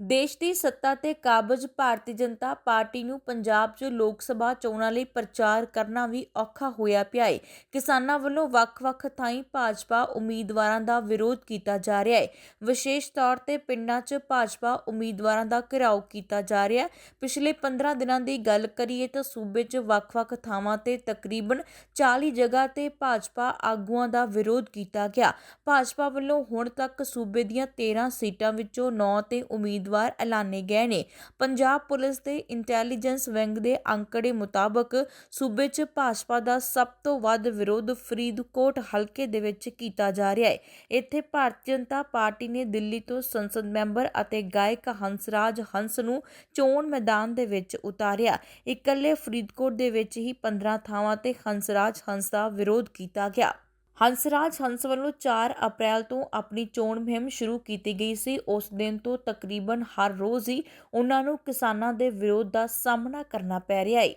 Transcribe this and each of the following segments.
ਦੇਸ਼ ਦੀ ਸੱਤਾ ਤੇ ਕਾਬਜ ਭਾਰਤੀ ਜਨਤਾ ਪਾਰਟੀ ਨੂੰ ਪੰਜਾਬ 'ਚ ਲੋਕ ਸਭਾ ਚੋਣਾਂ ਲਈ ਪ੍ਰਚਾਰ ਕਰਨਾ ਵੀ ਔਖਾ ਹੋਇਆ ਪਿਆ ਏ। ਕਿਸਾਨਾਂ ਵੱਲੋਂ ਵੱਖ-ਵੱਖ ਥਾਈਂ ਭਾਜਪਾ ਉਮੀਦਵਾਰਾਂ ਦਾ ਵਿਰੋਧ ਕੀਤਾ ਜਾ ਰਿਹਾ ਹੈ ਵਿਸ਼ੇਸ਼ ਤੌਰ ਤੇ ਪਿੰਡਾਂ 'ਚ ਭਾਜਪਾ ਉਮੀਦਵਾਰਾਂ ਦਾ ਘਿਰਾਓ ਕੀਤਾ ਜਾ ਰਿਹਾ ਪਿਛਲੇ 15 ਦਿਨਾਂ ਦੀ ਗੱਲ ਕਰੀਏ ਤਾਂ ਸੂਬੇ 'ਚ ਵੱਖ-ਵੱਖ ਥਾਵਾਂ ਤੇ ਤਕਰੀਬਨ 40 ਜਗ੍ਹਾ ਤੇ ਭਾਜਪਾ ਆਗੂਆਂ ਦਾ ਵਿਰੋਧ ਕੀਤਾ ਗਿਆ। ਭਾਜਪਾ ਵੱਲੋਂ ਹੁਣ ਤੱਕ ਸੂਬੇ ਦੀਆਂ 13 ਸੀਟਾਂ ਵਿੱਚੋਂ 9 ਤੇ ਉਮੀਦ ਉਮੀਦਵਾਰ ਐਲਾਨੇ ਗਏ ਨੇ। ਪੰਜਾਬ ਪੁਲਿਸ ਦੇ ਇੰਟੈਲੀਜੈਂਸ ਵਿੰਗ ਦੇ ਅੰਕੜੇ ਮੁਤਾਬਕ ਸੂਬੇ 'ਚ ਭਾਜਪਾ ਦਾ ਸਭ ਤੋਂ ਵੱਧ ਵਿਰੋਧ ਫਰੀਦਕੋਟ ਹਲਕੇ ਦੇ ਵਿੱਚ ਕੀਤਾ ਜਾ ਰਿਹਾ ਹੈ। ਇੱਥੇ ਭਾਰਤੀ ਜਨਤਾ ਪਾਰਟੀ ਨੇ ਦਿੱਲੀ ਤੋਂ ਸੰਸਦ ਮੈਂਬਰ ਅਤੇ ਗਾਇਕ ਹੰਸਰਾਜ ਹੰਸ ਨੂੰ ਚੋਣ ਮੈਦਾਨ ਦੇ ਵਿੱਚ ਉਤਾਰਿਆ। ਇਕੱਲੇ ਫਰੀਦਕੋਟ ਦੇ ਵਿੱਚ ਹੀ 15 ਥਾਵਾਂ ਤੇ ਹੰਸਰਾਜ ਹੰਸ ਦਾ ਵਿਰੋਧ ਕੀਤਾ ਗਿਆ। ਹੰਸਰਾਜ ਹੰਸ ਵੱਲੋਂ 4 ਅਪ੍ਰੈਲ ਤੋਂ ਆਪਣੀ ਚੋਣ ਮੁਹਿੰਮ ਸ਼ੁਰੂ ਕੀਤੀ ਗਈ ਸੀ। ਉਸ ਦਿਨ ਤੋਂ ਤਕਰੀਬਨ ਹਰ ਰੋਜ਼ ਹੀ ਉਹਨਾਂ ਨੂੰ ਕਿਸਾਨਾਂ ਦੇ ਵਿਰੋਧ ਦਾ ਸਾਹਮਣਾ ਕਰਨਾ ਪੈ ਰਿਹਾ ਹੈ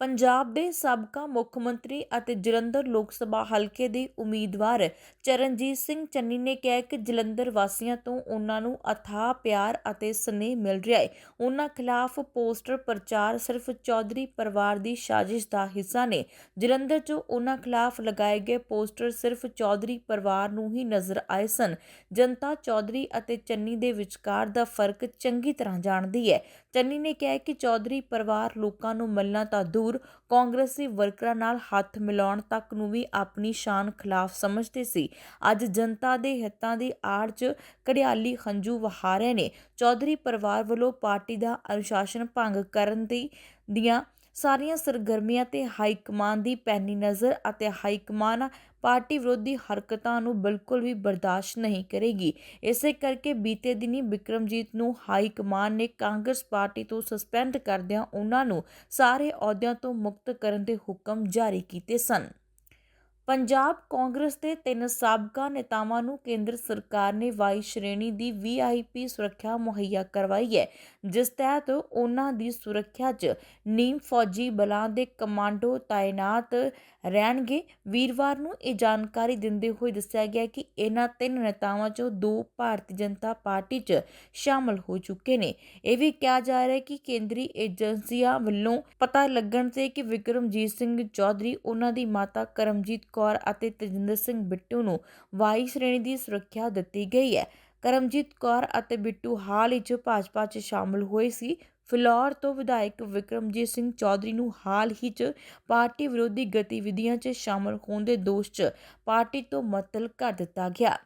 ਪੰਜਾਬ ਦੇ ਸਾਬਕਾ ਮੁੱਖ ਮੰਤਰੀ ਅਤੇ ਜਲੰਧਰ ਲੋਕ ਸਭਾ ਹਲਕੇ ਦੇ ਉਮੀਦਵਾਰ ਚਰਨਜੀਤ ਸਿੰਘ ਚੰਨੀ ਨੇ ਕਿਹਾ ਕਿ ਜਲੰਧਰ ਵਾਸੀਆਂ ਤੋਂ ਉਹਨਾਂ ਨੂੰ ਅਥਾਹ, ਪਿਆਰ ਅਤੇ ਸਨੇਹ ਮਿਲ ਰਿਹਾ ਹੈ। ਉਹਨਾਂ ਖਿਲਾਫ ਪੋਸਟਰ ਪ੍ਰਚਾਰ ਸਿਰਫ ਚੌਧਰੀ ਪਰਿਵਾਰ ਦੀ ਸਾਜ਼ਿਸ਼ ਦਾ ਹਿੱਸਾ ਨੇ। ਜਲੰਧਰ 'ਚ ਉਹਨਾਂ ਖਿਲਾਫ ਲਗਾਏ ਗਏ ਪੋਸਟਰ ਸਿਰਫ ਚੌਧਰੀ ਪਰਿਵਾਰ ਨੂੰ ਹੀ ਨਜ਼ਰ ਆਏ ਸਨ। ਜਨਤਾ ਚੌਧਰੀ ਅਤੇ ਚੰਨੀ ਦੇ ਵਿਚਕਾਰ ਦਾ ਫ਼ਰਕ ਚੰਗੀ ਤਰ੍ਹਾਂ ਜਾਣਦੀ ਹੈ। ਚੰਨੀ ਨੇ ਕਿਹਾ ਕਿ ਚੌਧਰੀ ਪਰਿਵਾਰ ਲੋਕਾਂ ਨੂੰ ਮਿਲਣਾ ਤਾਂ ਦੂਰ ਕਾਂਗਰਸੀ ਵਰਕਰਾਂ ਨਾਲ ਹੱਥ ਮਿਲਾਉਣ ਤੱਕ ਨੂੰ ਵੀ ਆਪਣੀ ਸ਼ਾਨ ਖਿਲਾਫ ਸਮਝਦੇ ਸੀ। ਅੱਜ ਜਨਤਾ ਦੇ ਹਿੱਤਾਂ ਦੀ ਆੜ 'ਚ ਕੜਿਆਲੀ ਹੰਝੂ ਵਹਾ ਰਹੇ ਨੇ। ਚੌਧਰੀ ਪਰਿਵਾਰ ਵੱਲੋਂ ਪਾਰਟੀ ਦਾ ਅਨੁਸ਼ਾਸਨ ਭੰਗ ਕਰਨ ਦੀ ਦੀਆਂ ਸਾਰੀਆਂ ਸਰਗਰਮੀਆਂ ਤੇ ਹਾਈ ਕਮਾਨ ਦੀ ਪੈਣੀ ਨਜ਼ਰ ਅਤੇ ਹਾਈ ਕਮਾਨ ਪਾਰਟੀ ਵਿਰੋਧੀ ਹਰਕਤਾਂ ਨੂੰ ਬਿਲਕੁਲ ਵੀ ਬਰਦਾਸ਼ਤ ਨਹੀਂ ਕਰੇਗੀ। ਇਸੇ ਕਰਕੇ ਬੀਤੇ ਦਿਨੀ ਵਿਕਰਮਜੀਤ ਨੂੰ ਹਾਈ ਕਮਾਨ ਨੇ ਕਾਂਗਰਸ ਪਾਰਟੀ ਤੋਂ ਸਸਪੈਂਡ ਕਰਦਿਆਂ ਉਹਨਾਂ ਨੂੰ ਸਾਰੇ ਅਹੁਦਿਆਂ ਤੋਂ ਮੁਕਤ ਕਰਨ ਦੇ ਹੁਕਮ ਜਾਰੀ ਕੀਤੇ ਸਨ। ਪੰਜਾਬ ਕਾਂਗਰਸ ਦੇ ਤਿੰਨ ਸਾਬਕਾ ਨੇਤਾਵਾਂ ਨੂੰ ਕੇਂਦਰ ਸਰਕਾਰ ਨੇ ਵਾਈ ਸ਼੍ਰੇਣੀ ਦੀ ਵੀਆਈਪੀ ਸੁਰੱਖਿਆ ਮੁਹੱਈਆ ਕਰਵਾਈ ਹੈ, ਜਿਸ ਤਹਿਤ ਉਹਨਾਂ ਦੀ ਸੁਰੱਖਿਆ 'ਚ ਨੀਮ ਫੌਜੀ ਬਲਾਂ ਦੇ ਕਮਾਂਡੋ ਤਾਇਨਾਤ ਰਹਿਣਗੇ। ਵੀਰਵਾਰ ਨੂੰ ਇਹ ਜਾਣਕਾਰੀ ਦਿੰਦੇ ਹੋਏ ਦੱਸਿਆ ਗਿਆ ਕਿ ਇਹਨਾਂ ਤਿੰਨ ਨੇਤਾਵਾਂ 'ਚੋਂ ਦੋ ਭਾਰਤੀ ਜਨਤਾ ਪਾਰਟੀ 'ਚ ਸ਼ਾਮਲ ਹੋ ਚੁੱਕੇ ਨੇ। ਇਹ ਵੀ ਕਿਹਾ ਜਾ ਰਿਹਾ ਹੈ ਕਿ ਕੇਂਦਰੀ ਏਜੰਸੀਆਂ ਵੱਲੋਂ ਪਤਾ ਲੱਗਣ ਤੇ ਕਿ ਵਿਕਰਮਜੀਤ ਸਿੰਘ ਚੌਧਰੀ, ਉਹਨਾਂ ਦੀ ਮਾਤਾ ਕਰਮਜੀਤ ਕੌਰ ਅਤੇ ਤਜਿੰਦਰ ਸਿੰਘ ਬਿੱਟੂ ਨੂੰ ਵਾਈ ਸ਼੍ਰੇਣੀ ਦੀ ਸੁਰੱਖਿਆ ਦਿੱਤੀ ਗਈ ਹੈ। ਕਰਮਜੀਤ ਕੌਰ ਅਤੇ ਬਿੱਟੂ ਹਾਲ ਹੀ 'ਚ ਭਾਜਪਾ 'ਚ ਸ਼ਾਮਲ ਹੋਏ ਸੀ। ਫਿਲੌਰ ਤੋਂ ਵਿਧਾਇਕ ਵਿਕਰਮਜੀਤ ਸਿੰਘ ਚੌਧਰੀ ਨੂੰ ਹਾਲ ਹੀ 'ਚ ਪਾਰਟੀ ਵਿਰੋਧੀ ਗਤੀਵਿਧੀਆਂ 'ਚ ਸ਼ਾਮਲ ਹੋਣ ਦੇ ਦੋਸ਼ 'ਚ ਪਾਰਟੀ ਤੋਂ ਮੁਅੱਤਲ ਕਰ ਦਿੱਤਾ ਗਿਆ।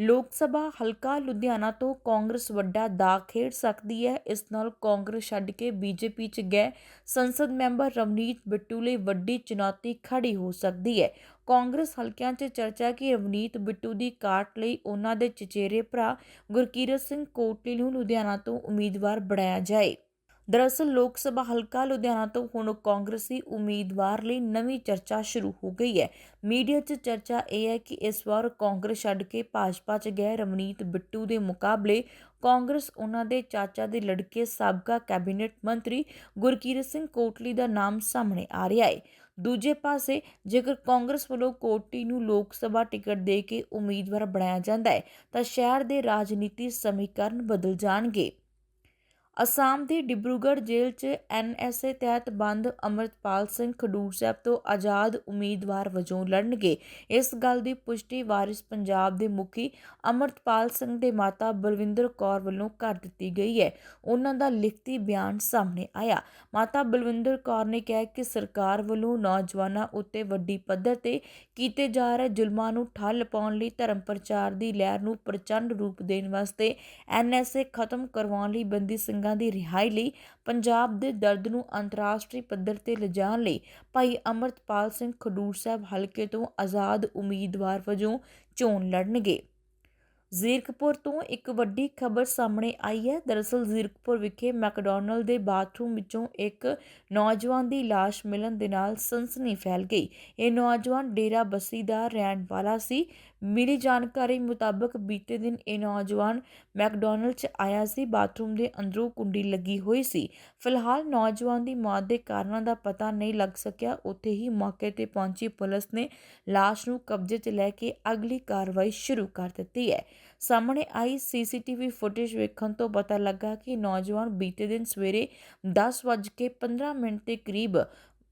ਲੋਕ ਸਭਾ ਹਲਕਾ ਲੁਧਿਆਣਾ ਤੋਂ ਕਾਂਗਰਸ ਵੱਡਾ ਦਾਅ ਖੇਡ ਸਕਦੀ ਹੈ। ਇਸ ਨਾਲ ਕਾਂਗਰਸ ਛੱਡ ਕੇ ਬੀਜੇਪੀ 'ਚ ਗਏ ਸੰਸਦ ਮੈਂਬਰ ਰਵਨੀਤ ਬਿੱਟੂ ਲਈ ਵੱਡੀ ਚੁਣੌਤੀ ਖੜੀ ਹੋ ਸਕਦੀ ਹੈ। ਕਾਂਗਰਸ ਹਲਕਿਆਂ 'ਚ ਚਰਚਾ ਕਿ ਰਵਨੀਤ ਬਿੱਟੂ ਦੀ ਕਾਟ ਲਈ ਉਹਨਾਂ ਦੇ ਚਚੇਰੇ ਭਰਾ ਗੁਰਕੀਰਤ ਸਿੰਘ ਕੋਟਲੀ ਨੂੰ ਲੁਧਿਆਣਾ ਤੋਂ ਉਮੀਦਵਾਰ ਬਣਾਇਆ ਜਾਏ। ਦਰਅਸਲ ਲੋਕ ਸਭਾ ਹਲਕਾ ਲੁਧਿਆਣਾ ਤੋਂ ਹੁਣ ਕਾਂਗਰਸੀ ਉਮੀਦਵਾਰ ਲਈ ਨਵੀਂ ਚਰਚਾ ਸ਼ੁਰੂ ਹੋ ਗਈ ਹੈ। ਮੀਡੀਆ 'ਚ ਚਰਚਾ ਇਹ ਹੈ ਕਿ ਇਸ ਵਾਰ ਕਾਂਗਰਸ ਛੱਡ ਕੇ ਭਾਜਪਾ 'ਚ ਗਏ ਰਵਨੀਤ ਬਿੱਟੂ ਦੇ ਮੁਕਾਬਲੇ ਕਾਂਗਰਸ ਉਹਨਾਂ ਦੇ ਚਾਚਾ ਦੇ ਲੜਕੇ ਸਾਬਕਾ ਕੈਬਨਿਟ ਮੰਤਰੀ ਗੁਰਕੀਰਤ ਸਿੰਘ ਕੋਟਲੀ ਦਾ ਨਾਮ ਸਾਹਮਣੇ ਆ ਰਿਹਾ ਹੈ। ਦੂਜੇ ਪਾਸੇ ਜੇਕਰ ਕਾਂਗਰਸ ਵੱਲੋਂ ਕੋਟੀ ਨੂੰ ਲੋਕ ਸਭਾ ਟਿਕਟ ਦੇ ਕੇ ਉਮੀਦਵਾਰ ਬਣਾਇਆ ਜਾਂਦਾ ਹੈ, ਤਾਂ ਸ਼ਹਿਰ ਦੇ ਰਾਜਨੀਤੀ ਸਮੀਕਰਨ ਬਦਲ ਜਾਣਗੇ। ਅਸਾਮ ਦੀ ਡਿਬਰੂਗੜ੍ਹ ਜੇਲ੍ਹ 'ਚ ਐਨਐਸਏ ਤਹਿਤ ਬੰਦ ਅਮਰਤਪਾਲ ਸਿੰਘ ਖਡੂਰ ਸਾਹਿਬ ਤੋਂ ਆਜ਼ਾਦ ਉਮੀਦਵਾਰ ਵਜੋਂ ਲੜਨਗੇ। ਇਸ ਗੱਲ ਦੀ ਪੁਸ਼ਟੀ ਵਾਰਿਸ ਪੰਜਾਬ ਦੇ ਮੁਖੀ ਅਮਰਤਪਾਲ ਸਿੰਘ ਦੇ ਮਾਤਾ ਬਲਵਿੰਦਰ ਕੌਰ ਵੱਲੋਂ ਕਰ ਦਿੱਤੀ ਗਈ ਹੈ। ਉਹਨਾਂ ਦਾ ਲਿਖਤੀ ਬਿਆਨ ਸਾਹਮਣੇ ਆਇਆ। ਮਾਤਾ ਬਲਵਿੰਦਰ ਕੌਰ ਨੇ ਕਿਹਾ ਕਿ ਸਰਕਾਰ ਵੱਲੋਂ ਨੌਜਵਾਨਾਂ ਉੱਤੇ ਵੱਡੀ ਪੱਧਰ ਤੇ ਕੀਤੇ ਜਾ ਰਹੇ ਜ਼ੁਲਮਾਂ ਨੂੰ ਠੱਲ ਪਾਉਣ ਲਈ ਧਰਮ ਪ੍ਰਚਾਰ ਦੀ ਲਹਿਰ ਨੂੰ ਪ੍ਰਚੰਡ ਰੂਪ ਦੇਣ ਵਾਸਤੇ ਐਨਐਸਏ ਖਤਮ ਕਰਵਾਉਣ ਲਈ ਬੰਦੀ ਸਿੰਘਾਂ ਦੀ ਰਿਹਾਈ ਲਈ ਪੰਜਾਬ ਦੇ ਦਰਦ ਨੂੰ ਅੰਤਰਰਾਸ਼ਟਰੀ ਪੱਧਰ ਤੇ ਲਿਜਾਣ ਲਈ ਭਾਈ ਅਮਰਤਪਾਲ ਸਿੰਘ ਖਡੂਰ ਸਾਹਿਬ ਹਲਕੇ ਤੋਂ ਆਜ਼ਾਦ ਉਮੀਦਵਾਰ ਵਜੋਂ ਚੋਣ ਲੜਨਗੇ। ਜ਼ੀਰਕਪੁਰ ਤੋਂ ਇੱਕ ਵੱਡੀ ਖਬਰ ਸਾਹਮਣੇ ਆਈ ਹੈ। ਦਰਅਸਲ ਜ਼ੀਰਕਪੁਰ ਵਿਖੇ ਮੈਕਡੋਨਲਡ ਦੇ ਬਾਥਰੂਮ ਵਿੱਚੋਂ ਇੱਕ ਨੌਜਵਾਨ ਦੀ ਲਾਸ਼ ਮਿਲਣ ਦੇ ਨਾਲ ਸਨਸਨੀ ਫੈਲ ਗਈ। ਇਹ ਨੌਜਵਾਨ ਡੇਰਾ ਬੱਸੀ ਦਾ ਰਹਿਣ ਵਾਲਾ ਸੀ। ਮਿਲੀ ਜਾਣਕਾਰੀ ਮੁਤਾਬਕ ਬੀਤੇ ਦਿਨ ਇਹ ਨੌਜਵਾਨ ਮੈਕਡੋਨਲਡ 'ਚ ਆਇਆ ਸੀ। ਬਾਥਰੂਮ ਦੇ ਅੰਦਰੋਂ ਕੁੰਡੀ ਲੱਗੀ ਹੋਈ ਸੀ। ਫਿਲਹਾਲ ਨੌਜਵਾਨ ਦੀ ਮੌਤ ਦੇ ਕਾਰਨਾਂ ਦਾ ਪਤਾ ਨਹੀਂ ਲੱਗ ਸਕਿਆ। ਉੱਥੇ ਹੀ ਮੌਕੇ ਤੇ ਪਹੁੰਚੀ ਪੁਲਿਸ ਨੇ ਲਾਸ਼ ਨੂੰ ਕਬਜ਼ੇ 'ਚ ਲੈ ਕੇ ਅਗਲੀ ਕਾਰਵਾਈ ਸ਼ੁਰੂ ਕਰ ਦਿੱਤੀ ਹੈ। ਸਾਹਮਣੇ ਆਈ ਸੀਸੀਟੀਵੀ ਫੁਟੇਜ ਵੇਖਣ ਤੋਂ ਪਤਾ ਲੱਗਾ ਕਿ ਨੌਜਵਾਨ ਬੀਤੇ ਦਿਨ ਸਵੇਰੇ 10:15 ਮਿੰਟ ਦੇ ਕਰੀਬ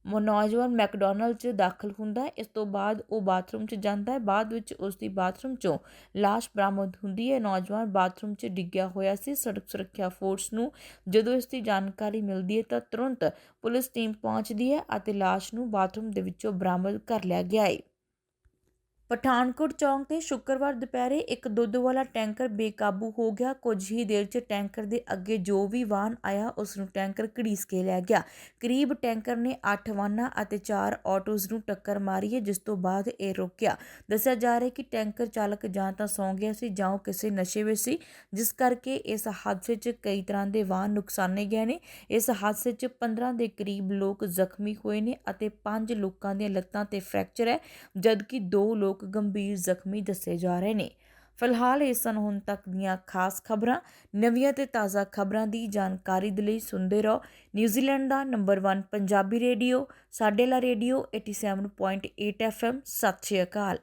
ਨੌਜਵਾਨ ਮੈਕਡੋਨਲਡ 'ਚ ਦਾਖਲ ਹੁੰਦਾ ਹੈ। ਇਸ ਤੋਂ ਬਾਅਦ ਉਹ ਬਾਥਰੂਮ 'ਚ ਜਾਂਦਾ ਹੈ। ਬਾਅਦ ਵਿੱਚ ਉਸ ਦੀ ਬਾਥਰੂਮ 'ਚੋਂ ਲਾਸ਼ ਬਰਾਮਦ ਹੁੰਦੀ ਹੈ। ਨੌਜਵਾਨ ਬਾਥਰੂਮ 'ਚ ਡਿੱਗਿਆ ਹੋਇਆ ਸੀ। ਸੜਕ ਸੁਰੱਖਿਆ ਫੋਰਸ ਨੂੰ ਜਦੋਂ ਇਸ ਦੀ ਜਾਣਕਾਰੀ ਮਿਲਦੀ ਹੈ ਤਾਂ ਤੁਰੰਤ ਪੁਲਿਸ ਟੀਮ ਪਹੁੰਚਦੀ ਹੈ ਅਤੇ ਲਾਸ਼ ਨੂੰ ਬਾਥਰੂਮ ਦੇ ਵਿੱਚੋਂ ਬਰਾਮਦ ਕਰ ਲਿਆ ਗਿਆ ਹੈ। ਪਠਾਨਕੋਟ ਚੌਂਕ ਤੇ ਸ਼ੁੱਕਰਵਾਰ ਦੁਪਹਿਰੇ ਇੱਕ ਦੁੱਧ ਵਾਲਾ ਟੈਂਕਰ ਬੇਕਾਬੂ ਹੋ ਗਿਆ। ਕੁਝ ਹੀ ਦੇਰ 'ਚ ਟੈਂਕਰ ਦੇ ਅੱਗੇ ਜੋ ਵੀ ਵਾਹਨ ਆਇਆ, ਉਸ ਨੂੰ ਟੈਂਕਰ ਘੜੀਸ ਕੇ ਲੈ ਗਿਆ। ਕਰੀਬ ਟੈਂਕਰ ਨੇ 8 ਵਾਹਨਾਂ ਅਤੇ 4 ਆਟੋਜ਼ ਨੂੰ ਟੱਕਰ ਮਾਰੀ ਹੈ ਜਿਸ ਤੋਂ ਬਾਅਦ ਇਹ ਰੁਕਿਆ ਦੱਸਿਆ ਜਾ ਰਿਹਾ ਕਿ ਟੈਂਕਰ ਚਾਲਕ ਜਾਂ ਤਾਂ ਸੌਂ ਗਿਆ ਸੀ ਜਾਂ ਉਹ ਕਿਸੇ ਨਸ਼ੇ ਵਿੱਚ ਸੀ, ਜਿਸ ਕਰਕੇ ਇਸ ਹਾਦਸੇ 'ਚ ਕਈ ਤਰ੍ਹਾਂ ਦੇ ਵਾਹਨ ਨੁਕਸਾਨੇ ਗਏ ਨੇ। ਇਸ ਹਾਦਸੇ 'ਚ 15 ਦੇ ਕਰੀਬ ਲੋਕ ਜ਼ਖਮੀ ਹੋਏ ਨੇ ਅਤੇ 5 ਲੋਕਾਂ ਦੀਆਂ ਲੱਤਾਂ ਤੇ ਫ੍ਰੈਕਚਰ ਹੈ, ਜਦਕਿ 2 ਲੋਕ ਗੰਭੀਰ ਜ਼ਖਮੀ ਦੱਸੇ ਜਾ ਰਹੇ ਨੇ। ਫਿਲਹਾਲ ਇਹ ਸਨ ਹੁਣ ਤੱਕ ਦੀਆਂ ਖਾਸ ਖਬਰਾਂ। ਨਵੀਆਂ ਤੇ ਤਾਜ਼ਾ ਖਬਰਾਂ ਦੀ ਜਾਣਕਾਰੀ ਦੇ ਲਈ ਸੁਣਦੇ ਰਹੋ। ਨਿਊਜ਼ੀਲੈਂਡ ਦਾ ਨੰਬਰ 1 ਪੰਜਾਬੀ ਰੇਡੀਓ, ਸਾਡੇ ਲਾ ਰੇਡੀਓ 87.8 FM ਸਤਿ ਸ਼੍ਰੀ ਅਕਾਲ।